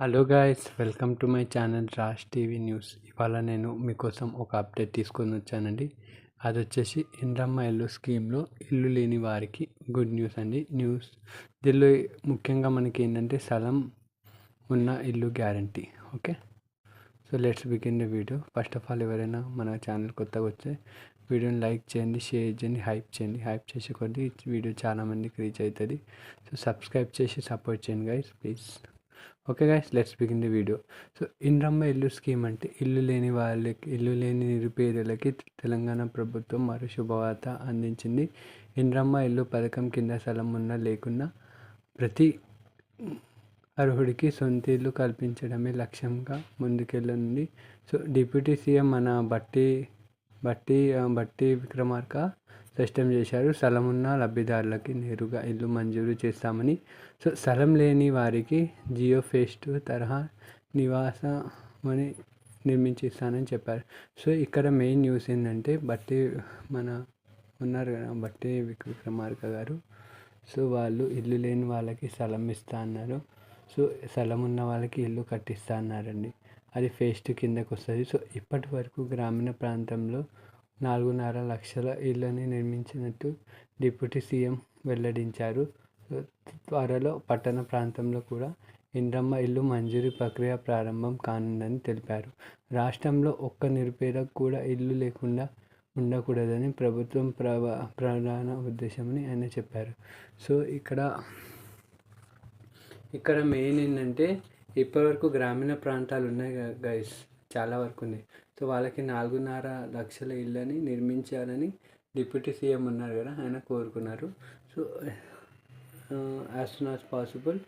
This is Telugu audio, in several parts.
Hello guys welcome to my channel Raj TV news ఇవాళ నేను మీకోసం ఒక అప్డేట్ తీసుకొని వచ్చానండి. అది వచ్చేసి ఇంద్రమ్మ ఇల్లు స్కీమ్లో ఇల్లు లేని వారికి గుడ్ న్యూస్ అండి. న్యూస్ దీనిలో ముఖ్యంగా మనకి ఏంటంటే స్థలం ఉన్న ఇల్లు guarantee okay so let's begin the video first of all ఎవరైనా మన ఛానల్ కొత్తగా వచ్చే వీడియోని లైక్ చేయండి షేర్ చేయండి హైప్ చేయండి. హైప్ చేసే కొద్దీ వీడియో చాలామందికి రీచ్ అవుతుంది. సో సబ్స్క్రైబ్ చేసి సపోర్ట్ చేయండి guys please okay guys let's begin the video so Indiramma ఇల్లు స్కీమ్ అంటే ఇల్లు లేని వాళ్ళకి ఇల్లు లేని నిరుపేదలకి తెలంగాణ ప్రభుత్వం మరో శుభవార్త అందించింది ఇంద్రమ్మ ఇల్లు పథకం కింద స్థలం ఉన్నా లేకున్నా ప్రతి అర్హుడికి సొంత ఇల్లు కల్పించడమే లక్ష్యంగా ముందుకెళ్ళనుంది సో డిప్యూటీ సీఎం మన బట్టి బట్టి బట్టి విక్రమార్క స్పష్టం చేశారు. స్థలం ఉన్న లబ్ధిదారులకి నేరుగా ఇల్లు మంజూరు చేస్తామని. సో స్థలం లేని వారికి జియో ఫేస్ట్ తరహా నివాసమని నిర్మించిస్తానని చెప్పారు. సో ఇక్కడ మెయిన్ న్యూస్ ఏంటంటే బట్టి మన ఉన్నారు కదా బట్టి విక్రమార్క గారు. సో వాళ్ళు ఇల్లు లేని వాళ్ళకి స్థలం ఇస్తా అన్నారు. సో స్థలం ఉన్న వాళ్ళకి ఇల్లు కట్టిస్తా అన్నారండి. అది ఫేస్ట్ కిందకు వస్తుంది సో ఇప్పటి వరకు గ్రామీణ ప్రాంతంలో నాలుగున్నర లక్షల ఇళ్ళని నిర్మించినట్టు డిప్యూటీ సీఎం వెల్లడించారు. త్వరలో పట్టణ ప్రాంతంలో కూడా ఇంద్రమ్మ ఇల్లు మంజూరు ప్రక్రియ ప్రారంభం కానుందని తెలిపారు. రాష్ట్రంలో ఒక్క నిరుపేదకు కూడా ఇల్లు లేకుండా ఉండకూడదని ప్రభుత్వం ప్రవా ప్రధాన ఉద్దేశమని ఆయన చెప్పారు. సో ఇక్కడ ఇక్కడ మెయిన్ ఏంటంటే ఇప్పటివరకు గ్రామీణ ప్రాంతాలు ఉన్నాయి గైస్ చాలా వరకు ఉన్నాయి. సో వాళ్ళకి నాలుగున్నర లక్షల ఇళ్ళని నిర్మించాలని డిప్యూటీ సీఎం ఉన్నారు కదా ఆయన కోరుకున్నారు. So as soon as possible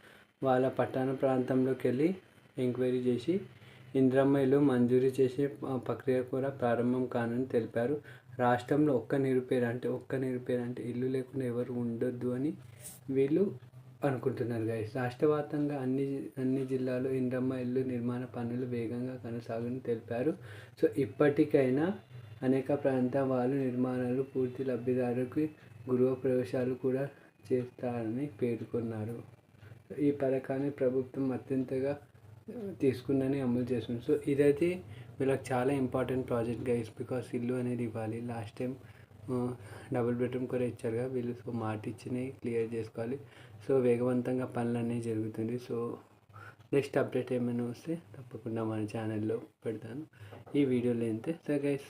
వాళ్ళ పట్టణ ప్రాంతంలోకి వెళ్ళి ఎంక్వైరీ చేసి ఇంద్రమ్మ ఇల్లు మంజూరు చేసే ప్రక్రియ కూడా ప్రారంభం కానని తెలిపారు. రాష్ట్రంలో ఒక్క నిరుపేద అంటే ఒక్క నిరుపేద అంటే ఇల్లు లేకుండా ఎవరు ఉండొద్దు అని వీళ్ళు అనుకుంటున్నారు గైస్ రాష్ట్రవ్యాప్తంగా అన్ని అన్ని జిల్లాలో ఇంద్రమ్మ ఇల్లు నిర్మాణ పనులు వేగంగా కొనసాగని తెలిపారు. సో ఇప్పటికైనా అనేక ప్రాంతాల వాళ్ళు నిర్మాణాలు పూర్తి లబ్ధిదారుకి గృహ ప్రవేశాలు కూడా చేస్తారని పేర్కొన్నారు. ఈ పథకాన్ని ప్రభుత్వం అత్యంతగా తీసుకుందని అమలు చేస్తుంది. సో ఇదైతే వీళ్ళకి చాలా ఇంపార్టెంట్ ప్రాజెక్ట్ గైస్ బికాస్ ఇల్లు అనేది ఇవ్వాలి. లాస్ట్ టైం డబుల్ బెడ్రూమ్ కూడా ఇచ్చారుగా వీళ్ళు సో మాట ఇచ్చినవి క్లియర్ చేసుకోవాలి. సో వేగవంతంగా పనులు అనేవి జరుగుతుంది. సో నెక్స్ట్ అప్డేట్ ఏమైనా వస్తే తప్పకుండా మన ఛానల్లో పెడతాను. ఈ వీడియోలో అయితే సో గైస్